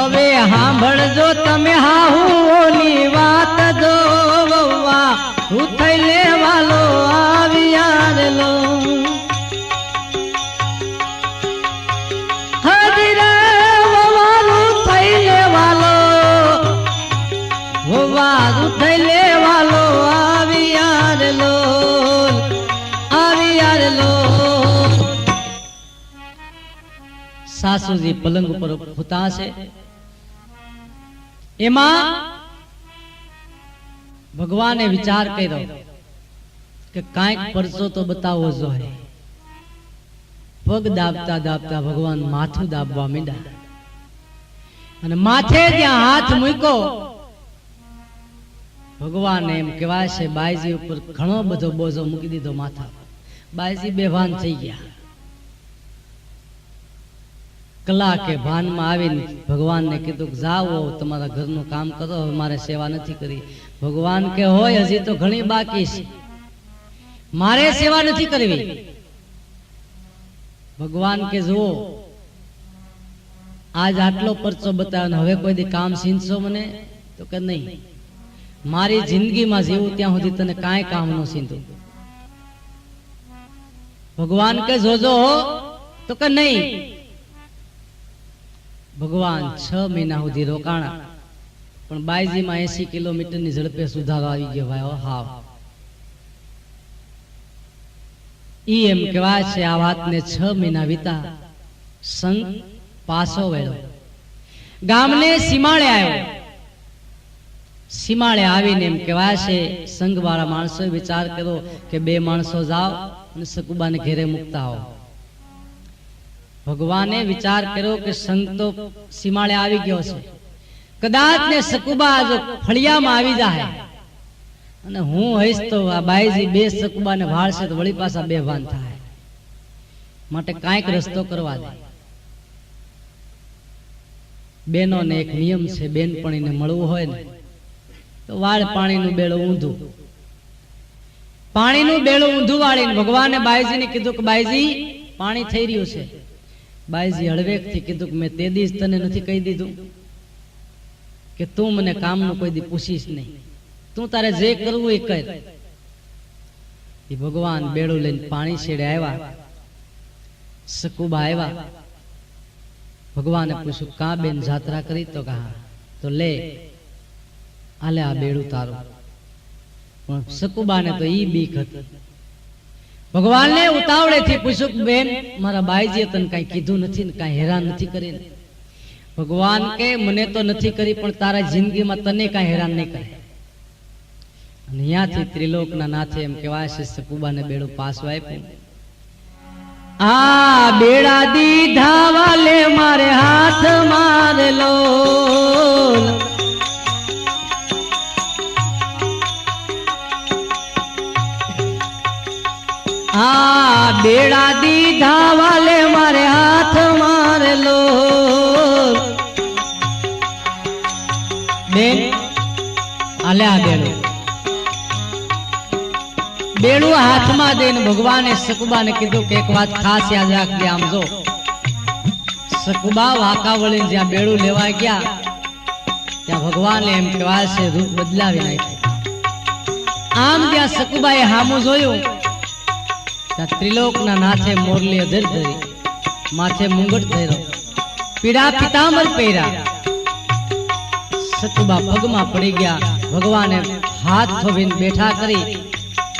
હવે સાંભળજો તમે હાહુઓની વાત જો, વહુવા હું થઈ લેવાલો આવ્યા લો. હજી રે વહવાનું થઈ લેવાલો વહવાનું થઈ લેવાલો આવ્યા રે લો આવ્યા રે લો. સાસુજી પલંગ ઉપર ફૂતા છે. એમાં ભગવાને વિચાર કર્યો કે કાંઈક પરસો તો બતાવો જોઈએ. પગ દાબતા દાબતા ભગવાન માથું દાબવા માંડ્યા. અને માથે જ્યાં હાથ મૂક્યો. ભગવાન એમ કહેવાય છે બાઈજી ઉપર ઘણો બધો બોજો મૂકી દીધો માથા. બાઈજી બેભાન થઈ ગયા. કલાકે ભાનમાં આવીને ભગવાનને કીધું જાઓ તમારા ઘરનું કામ કરો, હવે મારે સેવા નથી કરી. ભગવાન કે, હોય, હજી તો ઘણી બાકી છે. મારે સેવા નથી કરવી. ભગવાન કે, જુઓ, આજ આટલો પરચો બતાવ્યો હવે કોઈ દી કામ સીનશો મને? તો કે, નહીં. મારી જિંદગીમાં જીવું ત્યાં સુધી તને કાંઈ કામ ન સીધું ભગવાન કે, જોજો તો કે, નહીં. ભગવાન છ મહિના સુધી રોકાણા. પણ બાઈજીમાં એસી કિલોમીટરની ઝડપે સુધારો આવી ગયો ભાઈ હાવ. ઈ એમ કહેવાય છે, આ વાતને છ મહિના વીતા સંત પાછો વેળો ગામને સીમાડે આવ્યો. સીમાડે આવીને એમ કહેવાય છે, સંઘવાળા માણસો વિચાર કરો કે બે માણસો જાઓ અને સકુબાને ઘેરે મૂકતા આવો. ભગવાને વિચાર કર્યો કે સંતો સીમાડે આવી ગયો છે. કદાચ ને સકુબા જો ફળિયામાં આવી જાય. અને હું હઈશ તો આ બાઈજી બે સકુબાને વાળશે તો વળી પાછા બે વાન થાય. માટે કાંઈક રસ્તો કરવા દે. બેનોને એક નિયમ છે, બેનપણીને મળવું હોય ને, તો વાળ પાણીનું બેડું ઊંધું. પાણીનું બેડું ઊંધું વાળીને ભગવાને બાઈજીને કીધું કે બાઈજી, પાણી થઈ રહ્યું છે. બાઈજી હળવેકથી કીધું કે મેં તે દિવસ તને નથી કહી દીધું કે તું મને કામનું કોઈ દી પૂછીશ નહીં. તું તારે જે કરવું એ કર. એ ભગવાન બેડું લઈને પાણી છેડે આવ્યા. સકુબા આવ્યા. ભગવાને પૂછ્યું કા બેન જાત્રા કરી? તો કહા તો લે. આલે આ બેડું તારું. પણ સકુબાને તો ઈ બીક હતી. ભગવાનને ઉતાવળેથી પૂછ્યું બેન, મારા બાઈજીએ તને કઈ કીધું નથી ને કઈ હેરાન નથી કરી ભગવાન કે મને તો નથી કરી, પણ તારા જિંદગીમાં તને કઈ હેરાન નહીં કરે. અને અહીંયાથી ત્રિલોકના નાથે એમ કહેવાય છે સકુબાને બેડું પાછું આપ્યું. આ બેડા દીધા વાલે મારે હાથ મારેલો. બેડા દીધા વાલે મારે હાથ મારેલો. બેડું. હાથમાં દઈને ભગવાને સકુબાને કીધું કે એક વાત ખાસ યાદ રાખજે આમ જો. સકુબા વાંકા વળી જ્યાં બેડું લેવા ગયા, ત્યાં ભગવાને એમ કહેવાય છે, રૂપ બદલાવી નાખ્યું. આમ જ્યાં સકુબાએ હામું જોયું ત્યાં ત્રિલોકના નાથે મોરલી અધર ધરી, માથે મુંગટ ધર્યો. પીડા પિતામર પહેર્યા. સતુબા પગમાં પડી ગયા. ભગવાને હાથ થોભીને બેઠા કરી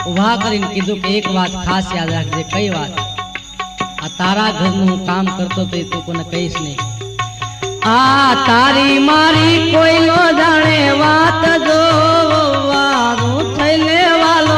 ઊભા કરીને કીધું કે એક વાત ખાસ યાદ રાખજે. કઈ વાત? આ તારા ઘરનું કામ કરતો તો તું કોને કહીશ નહીં. આ તારી મારી કોઈ નો જાણે વાત જો વારું થઈ લેવાલો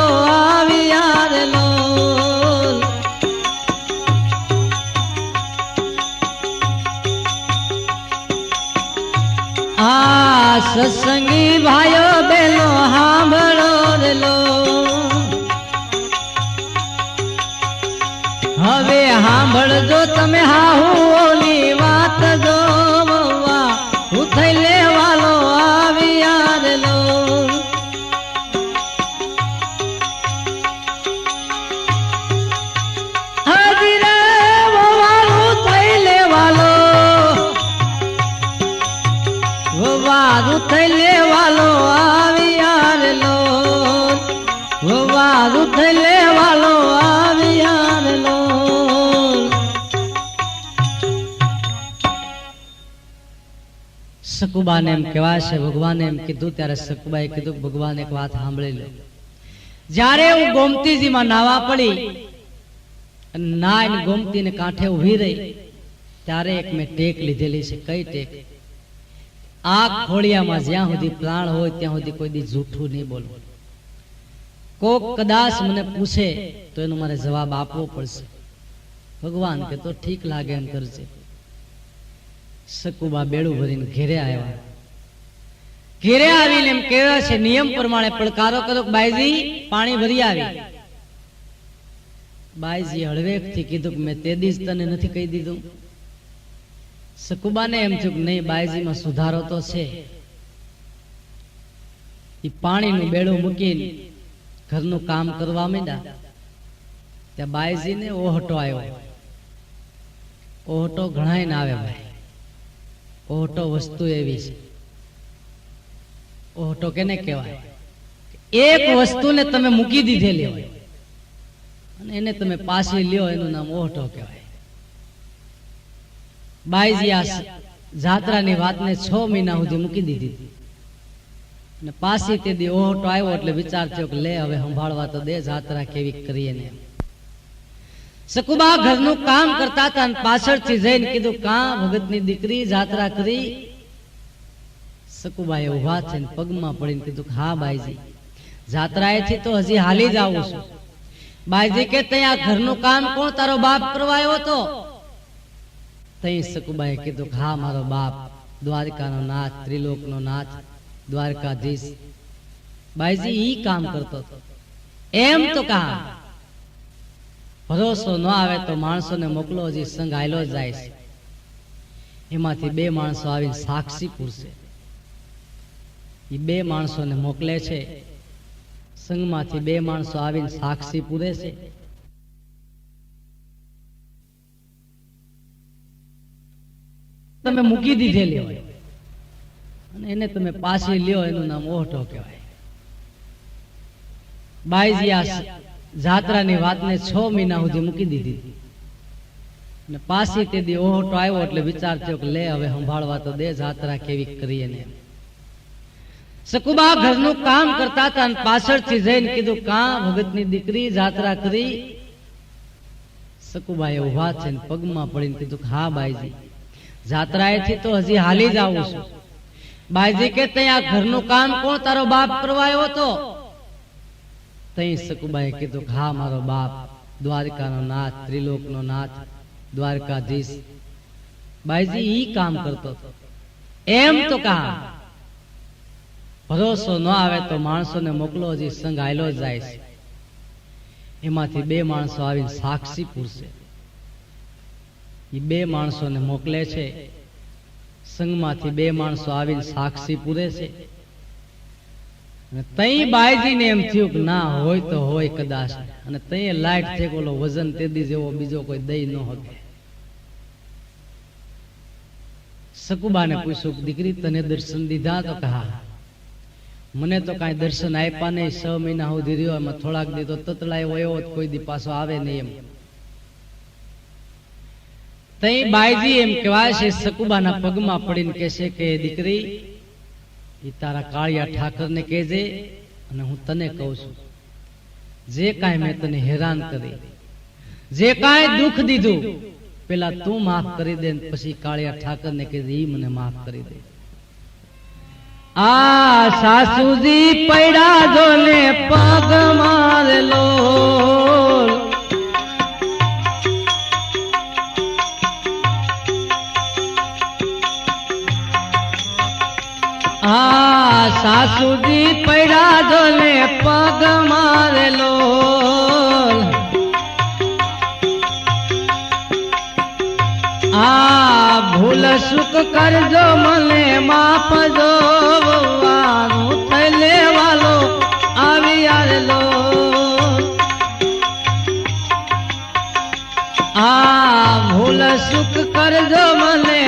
હવે સાંભળજો તમે હાહુ ઓલી વાત. સકુબાને એમ કહેવાશે, ભગવાને એમ કીધું, ત્યારે સકુબાએ કીધું, ભગવાન એક વાત સાંભળી લો. જ્યારે હું ગોમતીજીમાં નાવા પડી નાઈને ગોમતીને કાંઠે ઊભી રહી, ત્યારે એક મેં ટેક લીધેલી છે. કઈ ટેક? આ ખોળિયામાં જ્યાં સુધી પ્રાણ હોય, ત્યાં સુધી કોઈ દી જૂઠું નહીં બોલવું. કોક કદાચ મને પૂછે, તો એનો મારે જવાબ આપવો પડશે. ભગવાન કે તો ઠીક લાગે એમ કરજે સકુબા બેડું ભરીને ઘેરે આવ્યા. ઘેરે આવીને એમ કેવા છે, નિયમ પ્રમાણે પડકારો કરો બાઈજી, પાણી ભરી આવી. બાઈજી હળવેકથી કીધું કે મેં તે દિવસ તને નથી કહી દીધું. સકુબાને એમ થયું નહીં, બાઈજીમાં સુધારો તો છે. એ પાણીનું બેડું મૂકીને ઘરનું કામ કરવા માંડ્યા. ત્યાં બાઈજીને ઓહટો આવ્યો. ઓહટો ઘણાય ને આવે ભાઈ. ઓહટો વસ્તુ એવી છે. ઓહટો કેને કહેવાય? એક વસ્તુને તમે મૂકી દીધેલી હોય. અને એને તમે પાછી લ્યો, એનું નામ ઓટો કહેવાય. બાઈજી આ જાત્રાની વાતને છ મહિના સુધી મૂકી દીધી. અને પાછી તે દી ઓહટો આવ્યો એટલે વિચાર થયો કે લે, હવે સંભાળવા તો દે જાત્રા કેવી કરીએ ને એમ. સકુબા ઘરનું કામ કરતા હતા અને પાછળથી જઈને કીધું, કા ભગતની દીકરી જાત્રા કરી? સકુબાએ ઊભા થઈને પગમાં પડીને કીધું, હા બાઈજી જાત્રાએથી તો હજી હાલી જ આવું છું. બાઈજી કે ત્યાં ઘરનું કામ કોણ તારો બાપ કરવા આવ્યો હતો? તઈ સકુબાએ કીધું, હા, મારો બાપ, દ્વારકાનો નાથ, ત્રિલોકનો નાથ, દ્વારકાધીશ. બાઈજી ઈ કામ કરતો હતો. એમ તો કહા ભરોસો ન આવે તો માણસોને મોકલો, હજી સંઘ આયલો જાય છે. એમાંથી બે માણસો આવીને સાક્ષી પૂરશે. એ બે માણસોને મોકલે છે. સંઘમાંથી બે માણસો આવીને સાક્ષી પૂરે છે. તમે મૂકી દીધેલી હોય. અને એને તમે પાછી લ્યો, એનું નામ ઓહટો કહેવાય. બાઈજી આ જાત્રાની વાતને છ મહિના સુધી મૂકી દીધી. ને પાછી તે દી ઓહટો આવ્યો એટલે વિચાર થયો કે લે, હવે સંભાળવા તો દે જાત્રા કેવી કરીએ ને સકુબા ઘરનું કામ કરતા હતા અને પાછળથી જઈને કીધું, કા ભગતની દીકરી જાત્રા કરી? સકુબાએ ઊભા છે પગમાં પડીને કીધું હા, બાઈજી. જાત્રાએથી તો હજી હાલી જ આવું છું. બાઈજી કે ત્યાં ઘરનું કામ કોણ તારો બાપ કરવા આવ્યો હતો? તઈ સકુબાએ કીધું હા, મારો બાપ, દ્વારકાનો નાથ, ત્રિલોકનો નાથ, દ્વારકાધીશ. બાઈજી ઈ કામ કરતો હતો. એમ તો કહા, ભરોસો ન આવે તો માણસોને મોકલો, હજી સંઘ આયલો જાય છે. એમાંથી બે માણસો આવીને સાક્ષી પૂરશે. એ બે માણસોને મોકલે છે. સંઘમાંથી બે માણસો આવીને સાક્ષી પૂરે છે. તઈ બાયજીને એમ થયું કે ના, હોય તો હોય કદાચ. અને તઈ લાઈટ છે ઓલો વજન તેદી જેવો બીજો કોઈ દઈ ન હતો. સકુબાને પૂછ્યું દીકરી, તને દર્શન દીધા તો કહા મને તો કાંઈ દર્શન આપ્યા નહીં, છ મહિના સુધી રહ્યો, એમાં થોડાક દી તો તતલાય વયો કોઈ દી પાછો આવે નહીં એમ. તઈ બાયજી એમ કહેવાય છે, સકુબાના પગમાં પડીને કહેશે કે દીકરી એ તારા કાળિયા ઠાકરને કહેજે અને હું તને કહું છું. જે કાંઈ મેં તને હેરાન કરી, જે કાંઈ દુઃખ દીધું, પેલા તું માફ કરી દે પછી કાળિયા ઠાકરને કહેજે એ મને માફ કરી દે. આ સાસુજી પૈડા જોને પગ મારેલો. સાસુજી પૈડા જોને પગ મારેલો. આ ભૂલ સુખ કરજો, મને માપજો વહુવાનું થઈ લેવાલો આવી આવેલો. આ ભૂલ સુખ કરજો, મને